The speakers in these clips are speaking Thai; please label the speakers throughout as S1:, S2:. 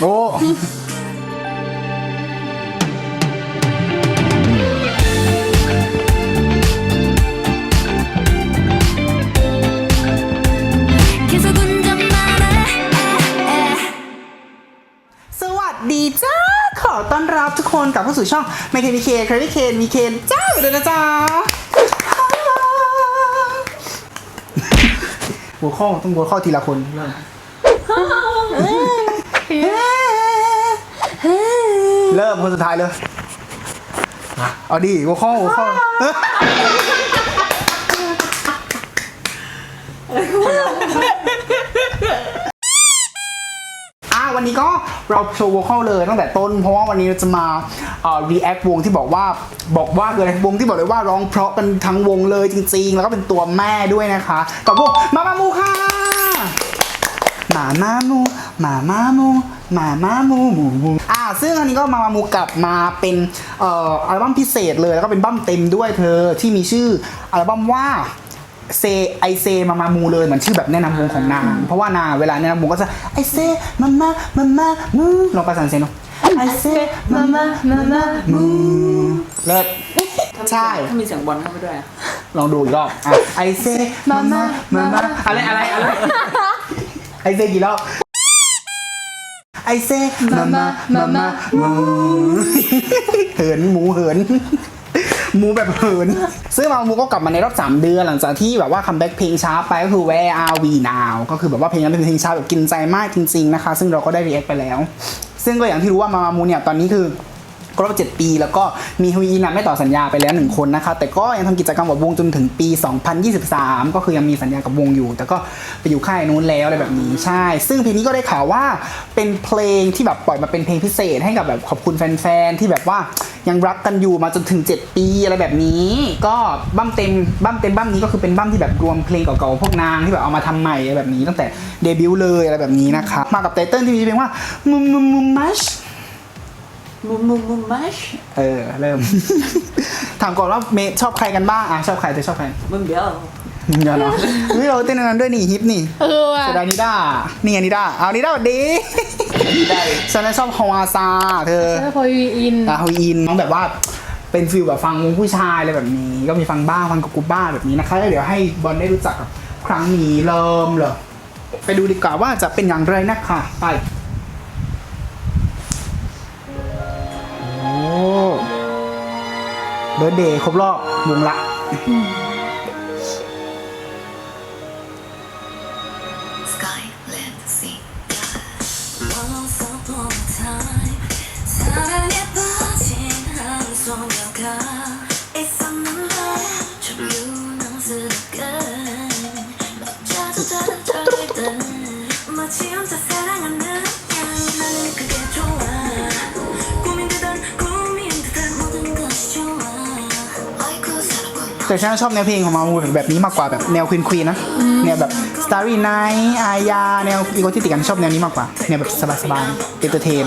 S1: โอ้สวัสดีจ้า ขอต้อนรับทุกคนกลับเข้าสู่ช่องไม m k b k c r a z y k n มีเคนจ้าอด้วยนะจ๊ะหัวข้อต้องหัวข้อทีละคนเริ่ม เริ่มคนสุดท้ายเลยเอาดิหัวข้อหัวข้อวันนี้ก็เราโชว์ว o ค a l เลยตั้งแต่ต้น เพราะว่าวันนี้เราจะมาเอ่อ react วงที่บอกว่าบอกว่าคืออะไรวงที่บอกเลยว่าร้องเพราะกันทั้งวงเลยจริง ๆ แล้วก็เป็นตัวแม่ด้วยนะคะกับวงมามามูค่ะหมามามู หมามามูหมามามูหมูมูอ่า ซึ่งอันนี้ก็มามามูกลับมาเป็นเอ่ออัลบั้มพิเศษเลยแล้วก็เป็นบั้มเต็มด้วยเธอที่มีชื่ออัลบั้มว่าเซไอเซมามามูเลยเหมือนชื่อแบบแนะนำวงของนาง เพราะว่านางเวลาแนะนำวงก็จะไอเซมามามามามูลองประสานเสียงดูไอเซมามามามามูเลิศใช่
S2: ถ้ามีเสียงบอลเข้าไปด้วยอะ
S1: ลองดูอีกรอบอะไอเซมามามามาอะไรอะไรอะไรไอเซกี่รอบ ไอเซมามามามามูเหินหมูเหินหมูแบบเหิน ซึ่งมามูก็กลับมาในรอบ 3 เดือนหลังจากที่แบบว่าคัมแบ็กเพลงช้าไปก็คือ Where Are We Now ก็คือแบบว่าเพลงนั้นเป็นเพลงช้าแบบกินใจมากจริง ๆ นะคะ ซึ่งเราก็ได้รีแอคไปแล้ว ซึ่งก็อย่างที่รู้ว่ามามามูเนี่ยตอนนี้คือ ครบ7ปี แล้วก็มีฮุยอินะไม่ต่อสัญญาไปแล้วหนึ่งคนนะคะ แต่ก็ยังทำกิจกรรมกับวงจนถึงปี 2023 ก็คือยังมีสัญญากับวงอยู่ แต่ก็ไปอยู่ค่ายนู้นแล้วอะไรแบบนี้ใช่ ซึ่งเพลงนี้ก็ได้ข่าวว่าเป็นเพลงที่แบบปล่อยมาเป็นเพลงพิเศษให้กับแบบขอบคุณแฟนๆที่แบบว่ายังรักกันอยู่มาจนถึง 7 ปีอะไรแบบนี้ ก็บั้มเต็มบั้มเต็มบั้มนี้ก็คือเป็นบั้มที่แบบรวมเพลงเก่าๆพวกนางที่แบบเอามาทำใหม่อะไรแบบนี้ตั้งแต่เดบิวต์เลยอะไรแบบนี้นะคะมากับไตเติ้ลที่มีชื่อเพลงว่ามุมมุมมุมมัช
S2: มุมมุมมุมมัช
S1: เออ เริ่ม ถามก่อนว่าเมย์ชอบใครกันบ้างอะชอบใครเธอชอบใคร
S2: มุมเดียว
S1: เดี๋ยวเนาะเฮ้ยเราเต้นอันนั้นด้วยนี่ฮิปนี่
S3: เออว่ะ
S1: เสยดายนิด้านี่ไงนิด้าเอานิด้าสวัสดี
S2: ได้
S1: ฉันน่ะชอบฮาวาซาเธอ
S3: เออพออิน
S1: อะฮาวอินน้องแบบว่าเป็นฟิลแบบฟังวงผู้ชายอะไรแบบนี้ ก็มีฟังบ้างฟังกับกูบ้างแบบนี้นะคะแล้วเดี๋ยวให้บอลได้รู้จักกับครั้งนี้เริ่มเลยไปดูดีกว่าว่าจะเป็นอย่างไรนะคะไป บิร์ดเดย์ครบรอบวงละ แต่ฉันชอบแนวเพลงของมามูแบบนี้มากกว่าแบบแนวควีนควีนนะแนวแบบ Starry Night อายาแนวอีโกที่ติดกันชอบแนวนี้มากกว่าแนวแบบสบายๆเอนเตอร์เทน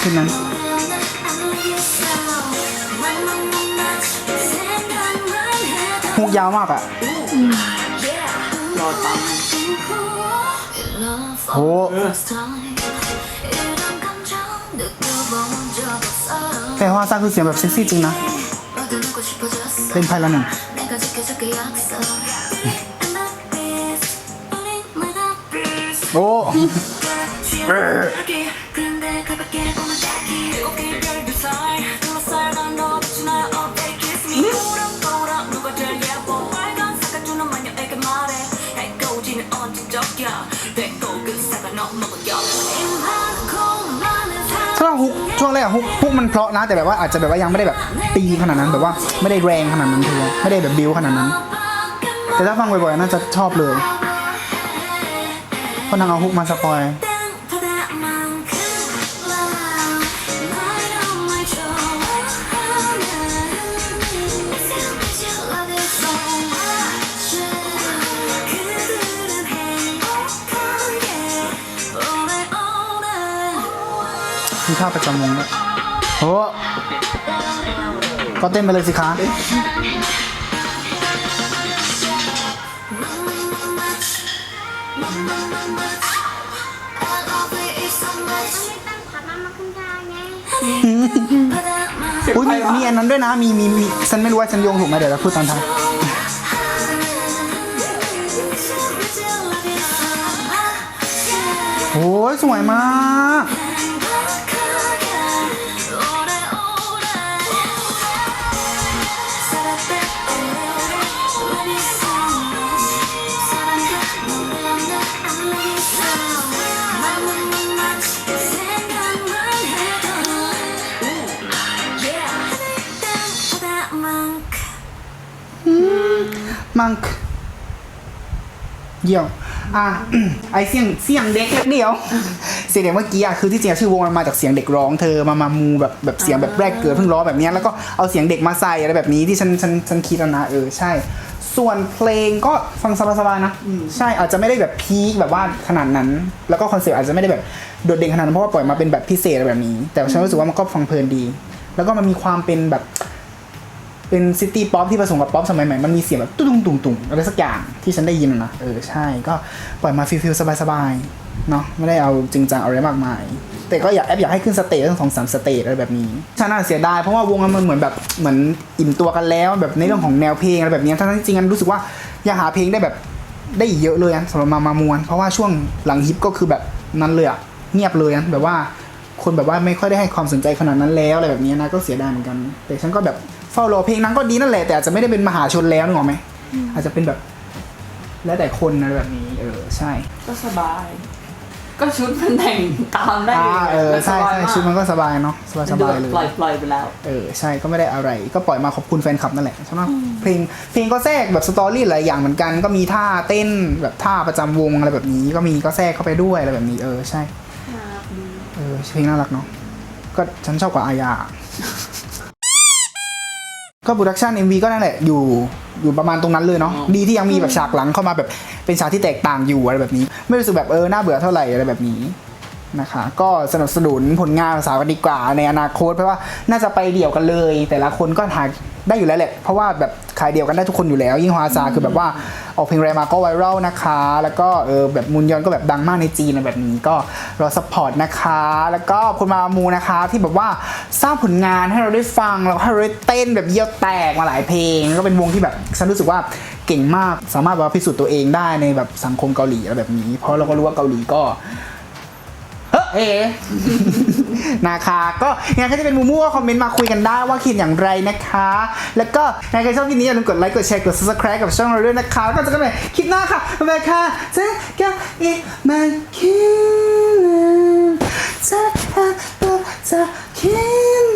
S4: ใช่ไหม
S1: ฮุกยาวมากอะ
S2: รอตั
S4: โห
S1: แต่ฮวาซ่าคือเสียงแบบเซ็กซี่จริงนะเล่นไพ่ละหนึ่งโอ้ ช่วงแรกอะฮุกฮุกมันเพราะนะแต่แบบว่าอาจจะแบบว่ายังไม่ได้แบบตีขนาดนั้นแบบว่าไม่ได้แรงขนาดนั้นเธอไม่ได้แบบบิวขนาดนั้น แต่ถ้าฟังบ่อยๆน่าจะชอบเลยเพราะนางเอาฮุกมาสปอย ท่าประจำวงด้วยโอ้ก็เต้นไปเลยสิคะอุ้ยมีมีอันนั้นด้วยนะ มีมีมีฉันไม่รู้ว่าฉันโยงถูกไหมเดี๋ยวเราพูดตอนท้ายโอ้ยสวยมาก มังคเยี่ยมอะไอเสียงเสียงเด็กเดียว เสียงเด็กเมื่อกี้อะคือที่จริงชื่อวงมันมาจากเสียงเด็กร้องเธอมามามูแบบแบบเสียงแบบแรกเกิดเพิ่งร้องแบบเนี้ยแล้วก็เอาเสียงเด็กมาใส่อะไรแบบนี้ที่ฉันฉันฉันคิดนะเออใช่ ส่วนเพลงก็ฟังสบายๆนะใช่อาจจะไม่ได้แบบพีคแบบว่าขนาดนั้น แล้วก็คอนเซ็ปต์อาจจะไม่ได้แบบโดดเด่นขนาดนั้นเพราะว่าปล่อยมาเป็นแบบพิเศษแบบนี้ แต่ฉันรู้สึกว่ามันก็ฟังเพลินดี แล้วก็มันมีความเป็นแบบ เป็นซิตี้ป๊อปที่ผสมกับป๊อปสมัยใหม่ มันมีเสียงแบบตุ้งตุ้งตุ้งอะไรสักอย่างที่ฉันได้ยินนะเออใช่ก็ปล่อยมาฟิลฟิลสบายๆเนาะไม่ได้เอาจริงจังอะไรมากมาย แต่ก็อยากแอบอยากให้ขึ้นสเตจตั้งสองสามสเตจอะไรแบบนี้ฉันน่าเสียดายเพราะว่าวงมันเหมือนแบบเหมือนอิ่มตัวกันแล้ว แบบในเรื่องของแนวเพลงอะไรแบบนี้ทั้งที่จริงๆรู้สึกว่าอยากหาเพลงได้แบบได้อีกเยอะเลยอะสำหรับมามามวน เพราะว่าช่วงหลังฮิปก็คือแบบนั้นเลยอะเงียบเลยอะแบบว่าคนแบบว่าไม่ค่อยได้ให้ความสนใจขนาดนั้นแล้วอะไรแบบนี้นะก็เสียดายเหมือนกัน แต่ฉันก็แบบ เฝ้ารอเพลงนั้นก็ดีนั่นแหละแต่อาจจะไม่ได้เป็นมหาชนแล้วนึกออกไหมอาจจะเป็นแบบ แล้วแต่คนอะไรแบบนี้ เออใช่
S2: ก็สบาย ก็ชุดมันแต่งตามได้
S1: อ่าเออ
S2: แล้ว
S1: ใช่
S2: สบาย
S1: ใช่
S2: มาก
S1: ชุดมันก็สบายเนาะสบายสบายเลย
S2: ปล่อยปล่อยไปแล้ว
S1: เออใช่ก็ไม่ได้อะไร ก็ปล่อยมาขอบคุณแฟนคลับนั่นแหละใช่ไหมเพลงเพลงก็แทรกแบบสตอรี่หลายอย่างเหมือนกัน ก็มีท่าเต้นแบบท่าประจำวงอะไรแบบนี้ ก็มีก็แทรกเข้าไปด้วยอะไรแบบนี้ เออใช่เออเพลงน่ารักเนาะก็ฉันชอบกว่าอาญา ก็โปรดักชัน MV ก็นั่นแหละอยู่อยู่ประมาณตรงนั้นเลยเนาะ
S2: อ๋อ
S1: ดีที่ยังมีแบบฉากหลังเข้ามาแบบเป็นฉากที่แตกต่างอยู่อะไรแบบนี้ ไม่รู้สึกแบบเออน่าเบื่อเท่าไหร่อะไรแบบนี้นะคะก็สนับสนุนผลงานสาวกันดีกว่าในอนาคตเพราะว่าน่าจะไปเดี่ยวกันเลย แต่ละคนก็หาได้อยู่แล้วแหละ เพราะว่าแบบ ขายเดี่ยวกันได้ทุกคนอยู่แล้ว ยิ่งฮวาซาคือแบบว่าออกเพลงแรกมาก็ไวรัลนะคะ แล้วก็เออแบบมุนยอนก็แบบดังมากในจีนอะไรแบบนี้ก็รอสปอร์ตนะคะ แล้วก็คุณมามูนะคะที่แบบว่าสร้างผลงานให้เราได้ฟังแล้วก็ให้เราได้เต้นแบบเยี่ยวแตกมาหลายเพลง ก็เป็นวงที่แบบฉันรู้สึกว่าเก่งมากสามารถแบบว่าพิสูจน์ตัวเองได้ในแบบสังคมเกาหลีอะไรแบบนี้ เพราะเราก็รู้ว่าเกาหลีก็ เฮ้เอ นะคะ ก็ยังไงก็จะเป็นมูมูก็คอมเมนต์มาคุยกันได้ว่าคิดอย่างไรนะคะ แล้วก็ใครชอบคลิปนี้อย่าลืมกดไลค์กดแชร์กด subscribe กับช่องเราด้วยนะคะแล้วก็จะกันใหม่คลิปหน้าค่ะบ๊ายบายค่ะเจ๊ก็อีมาคินจะพาตัวจะคิน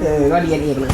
S1: เออก็เรียนเองเลย